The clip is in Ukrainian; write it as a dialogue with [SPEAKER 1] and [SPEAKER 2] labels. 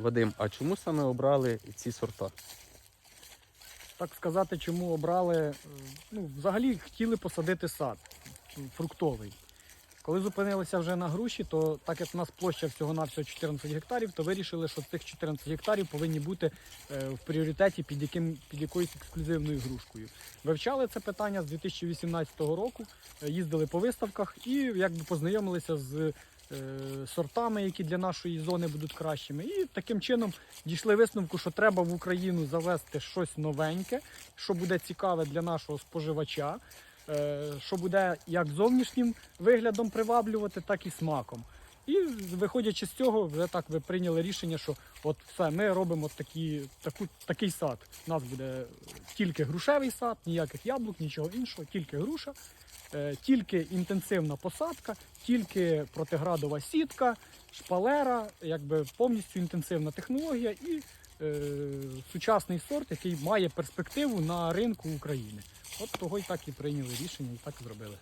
[SPEAKER 1] Вадим, а чому саме обрали ці сорта?
[SPEAKER 2] Так сказати, чому обрали, е, ну, взагалі хотіли посадити сад фруктовий. Коли зупинилися вже на груші, то так як у нас площа всього-навсього 14 гектарів, то вирішили, що цих 14 гектарів повинні бути е, в пріоритеті під, яким, під якоюсь ексклюзивною грушкою. Вивчали це питання з 2018 року, е, їздили по виставках і якби познайомилися з сортами, які для нашої зони будуть кращими. І таким чином дійшли висновку, що треба в Україну завести щось новеньке, що буде цікаве для нашого споживача, е, що буде як зовнішнім виглядом приваблювати, так і смаком. І виходячи з цього, вже так ви прийняли рішення, що от все, ми робимо такі, таку, такий сад. У нас буде тільки грушевий сад, ніяких яблук, нічого іншого, тільки груша, е, тільки інтенсивна посадка, тільки протиградова сітка, шпалера, якби повністю інтенсивна технологія і е, сучасний сорт, який має перспективу на ринку України. От того і так і прийняли рішення, і так зробили.